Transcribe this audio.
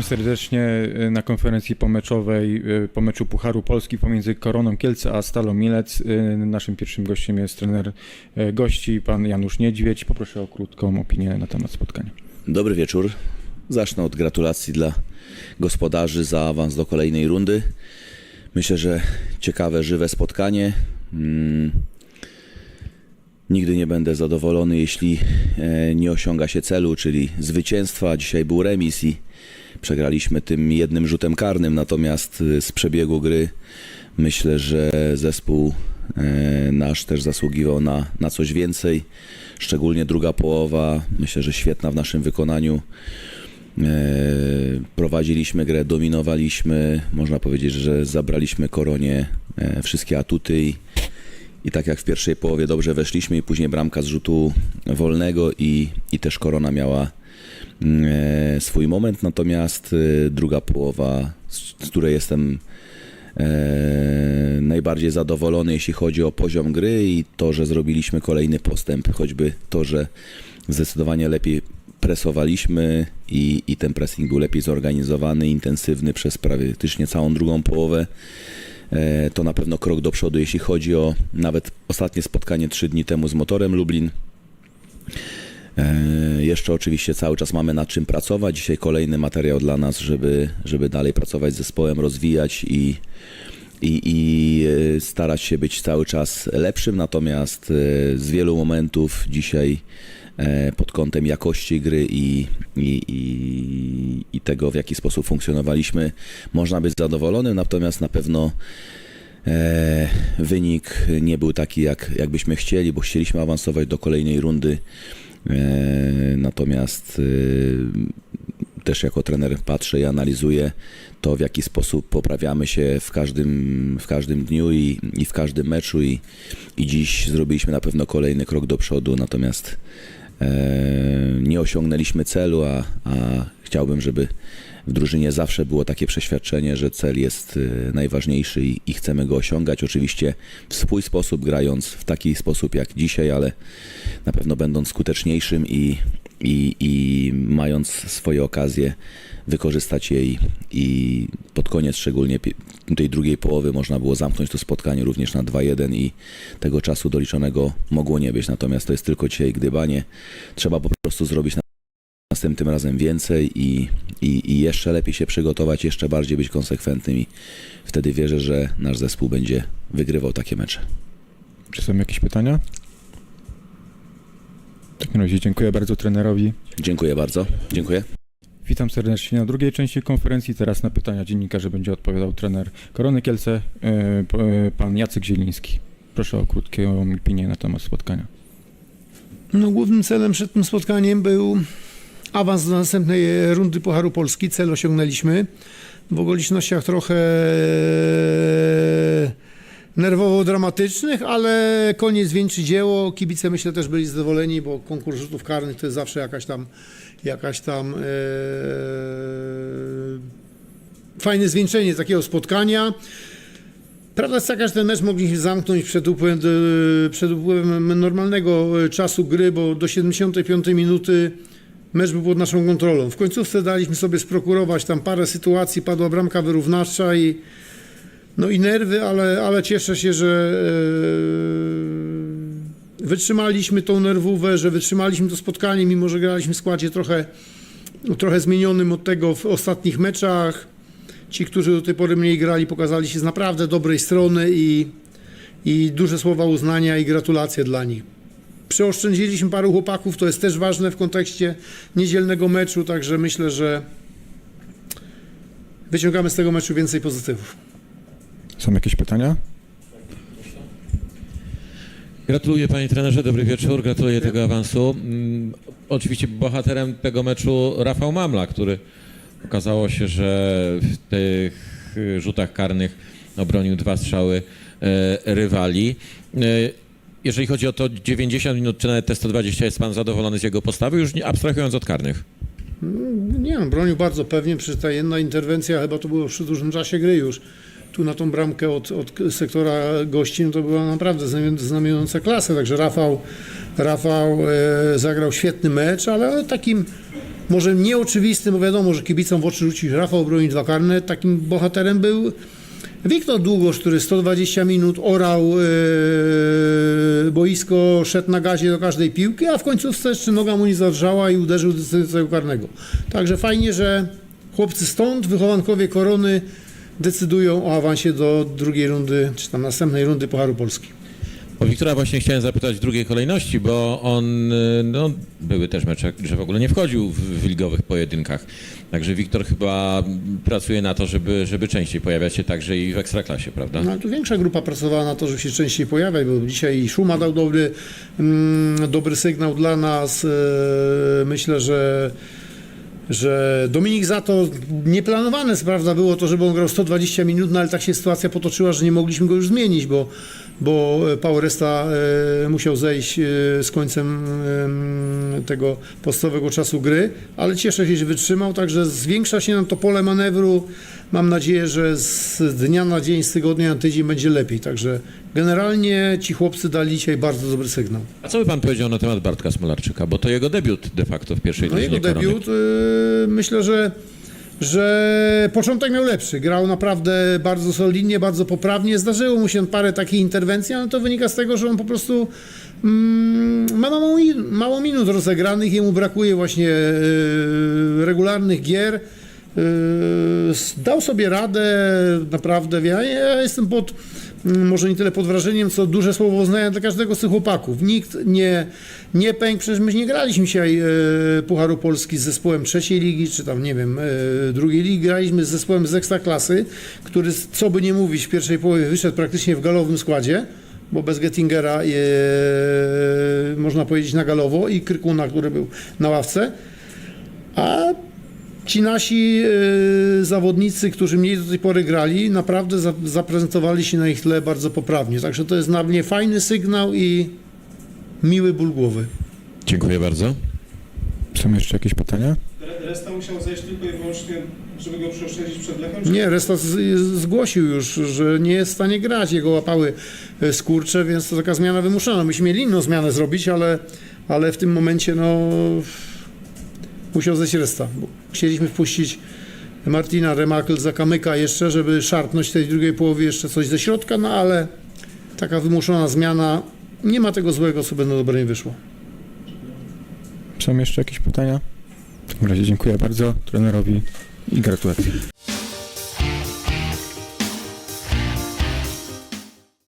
Witam serdecznie e, na konferencji pomeczowej e, po meczu Pucharu Polski pomiędzy Koroną Kielce a Stalą Mielec. E, Naszym pierwszym gościem jest trener gości, pan Janusz Niedźwiedź. Poproszę o krótką opinię na temat spotkania. Dobry wieczór. Zacznę od gratulacji dla gospodarzy za awans do kolejnej rundy. Myślę, że ciekawe, żywe spotkanie. Mm. Nigdy nie będę zadowolony, jeśli nie osiąga się celu, czyli zwycięstwa. Dzisiaj był remis i przegraliśmy tym jednym rzutem karnym, natomiast e, z przebiegu gry myślę, że zespół e, nasz też zasługiwał na, na coś więcej. Szczególnie druga połowa, myślę, że świetna w naszym wykonaniu. E, Prowadziliśmy grę, dominowaliśmy. Można powiedzieć, że zabraliśmy koronie e, wszystkie atuty i, i tak jak w pierwszej połowie dobrze weszliśmy i później bramka z rzutu wolnego i, i też korona miała swój moment, natomiast e, druga połowa, z, której jestem e, najbardziej zadowolony, jeśli chodzi o poziom gry i to, że zrobiliśmy kolejny postęp, choćby to, że zdecydowanie lepiej presowaliśmy i, i ten pressing był lepiej zorganizowany, intensywny przez praktycznie całą drugą połowę. E, To na pewno krok do przodu, jeśli chodzi o nawet ostatnie spotkanie trzy dni temu z motorem Lublin. E, Jeszcze oczywiście cały czas mamy nad czym pracować. Dzisiaj kolejny materiał dla nas, żeby, żeby dalej pracować z zespołem, rozwijać i, i, i e, starać się być cały czas lepszym. Natomiast e, z wielu momentów dzisiaj pod kątem jakości gry i, i, i, i tego, w jaki sposób funkcjonowaliśmy, można być zadowolonym. Natomiast na pewno wynik nie był taki, jak, jak byśmy chcieli, bo chcieliśmy awansować do kolejnej rundy. E, natomiast e, też jako trener patrzę i analizuję to, w jaki sposób poprawiamy się w każdym, w każdym dniu i, i w każdym meczu. I, I dziś zrobiliśmy na pewno kolejny krok do przodu, natomiast nie osiągnęliśmy celu, a, a chciałbym, żeby w drużynie zawsze było takie przeświadczenie, że cel jest y, najważniejszy i, i chcemy go osiągać. Oczywiście w swój sposób, grając w taki sposób jak dzisiaj, ale na pewno będąc skuteczniejszym i, i, i mając swoje okazje, wykorzystać je i, pod koniec szczególnie tej drugiej połowy można było zamknąć to spotkanie również na 2-1 i tego czasu doliczonego mogło nie być. Natomiast to jest tylko dzisiaj gdybanie. Trzeba po prostu zrobić następnym razem więcej i, i, i jeszcze lepiej się przygotować, jeszcze bardziej być konsekwentnym i wtedy wierzę, że nasz zespół będzie wygrywał takie mecze. Czy są jakieś pytania? Takim razie dziękuję bardzo trenerowi. Dziękuję bardzo. Dziękuję. Witam serdecznie na drugiej części konferencji. Teraz na pytania dziennikarzy będzie odpowiadał trener Korony Kielce, e, e, pan Jacek Zieliński. Proszę o krótką opinię na temat spotkania. No, głównym celem przed tym spotkaniem był awans do następnej rundy Pucharu Polski. Cel osiągnęliśmy. W okolicznościach trochę nerwowo-dramatycznych, ale koniec wieńczy dzieło. Kibice myślę też byli zadowoleni, bo konkurs rzutów karnych to jest zawsze jakaś tam jakaś tam e, fajne zwieńczenie takiego spotkania. Prawda jest taka, że ten mecz mogliśmy zamknąć przed upływem, e, przed upływem normalnego e, czasu gry, bo do 75 minuty mecz był pod naszą kontrolą. W końcówce daliśmy sobie sprokurować tam parę sytuacji, padła bramka wyrównawcza i no i nerwy, ale, ale cieszę się, że e, wytrzymaliśmy tą nerwówę, że wytrzymaliśmy to spotkanie, mimo że graliśmy w składzie trochę, trochę zmienionym od tego w ostatnich meczach. Ci, którzy do tej pory mniej grali, pokazali się z naprawdę dobrej strony i, i duże słowa uznania i gratulacje dla nich. Przeoszczędziliśmy paru chłopaków, to jest też ważne w kontekście niedzielnego meczu, także myślę, że wyciągamy z tego meczu więcej pozytywów. Są jakieś pytania? Gratuluję panie trenerze, dobry wieczór, gratuluję tego awansu. Mm, Oczywiście bohaterem tego meczu Rafał Mamla, który okazało się, że w tych rzutach karnych obronił dwa strzały e, rywali. E, Jeżeli chodzi o to 90 minut, czy nawet te 120, jest pan zadowolony z jego postawy, już nie abstrahując od karnych? Nie wiem, bronił bardzo pewnie, przecież ta jedna interwencja chyba to było przy dużym czasie gry już. Tu na tą bramkę od, od sektora gości, no to była naprawdę znamion- znamionująca klasę, także Rafał, Rafał e, zagrał świetny mecz, ale takim może nieoczywistym, bo wiadomo, że kibicom w oczy rzuci Rafał broni dwa karne. Takim bohaterem był Wiktor Długosz, który 120 minut orał e, boisko, szedł na gazie do każdej piłki, a w końcówce jeszcze noga mu nie zadrżała i uderzył do decydującego karnego. Także fajnie, że chłopcy stąd, wychowankowie Korony, decydują o awansie do drugiej rundy, czy tam następnej rundy Pucharu Polski. O Wiktora właśnie chciałem zapytać w drugiej kolejności, bo on, y, no, były też mecze, że w ogóle nie wchodził w, ligowych pojedynkach. Także Wiktor chyba pracuje na to, żeby, żeby częściej pojawiać się także i w Ekstraklasie, prawda? No, tu większa grupa pracowała na to, żeby się częściej pojawiać, bo dzisiaj Szuma dał dobry, mm, dobry sygnał dla nas. E, myślę, że że Dominik za to nieplanowane, prawda było to, żeby on grał 120 minut, no ale tak się sytuacja potoczyła, że nie mogliśmy go już zmienić, bo, bo Paul Resta e, musiał zejść e, z końcem e, tego podstawowego czasu gry, ale cieszę się, że wytrzymał, także zwiększa się nam to pole manewru. Mam nadzieję, że z dnia na dzień, z tygodnia na tydzień będzie lepiej, także generalnie ci chłopcy dali dzisiaj bardzo dobry sygnał. A co by pan powiedział na temat Bartka Smolarczyka? Bo to jego debiut de facto w pierwszej No jego debiut, y, myślę, że, że początek miał lepszy. Grał naprawdę bardzo solidnie, bardzo poprawnie. Zdarzyło mu się parę takich interwencji, ale to wynika z tego, że on po prostu mm, ma mało, mało minut rozegranych, jemu brakuje właśnie y, regularnych gier. Y, dał sobie radę, naprawdę. Ja, ja jestem pod, może nie tyle pod wrażeniem, co duże słowo uznania dla każdego z tych chłopaków. Nikt nie, nie pękł, przecież my nie graliśmy dzisiaj e, Pucharu Polski z zespołem trzeciej ligi, czy tam, nie wiem, e, drugiej ligi. Graliśmy z zespołem z Ekstraklasy, który, co by nie mówić, w pierwszej połowie wyszedł praktycznie w galowym składzie, bo bez Gettingera, e, można powiedzieć, na galowo i Krykuna, który był na ławce. A ci nasi e, zawodnicy, którzy mniej do tej pory grali, naprawdę za, zaprezentowali się na ich tle bardzo poprawnie. Także to jest dla mnie fajny sygnał i miły ból głowy. Dziękuję bardzo. Są jeszcze jakieś pytania? Re- Resta musiał zejść tylko i wyłącznie, żeby go przeoszczędzić przed Lechem? Nie, Resta z, zgłosił już, że nie jest w stanie grać. Jego łapały e, skurcze, więc to taka zmiana wymuszona. Myśmy mieli inną zmianę zrobić, ale, ale w tym momencie no, musiał zejść Resta. Chcieliśmy wpuścić Martina Remakl za kamyka jeszcze, żeby szarpnąć w tej drugiej połowie jeszcze coś ze środka, no ale taka wymuszona zmiana, nie ma tego złego, co na dobre nie wyszło. Są jeszcze jakieś pytania? W takim razie dziękuję bardzo trenerowi i gratulacje.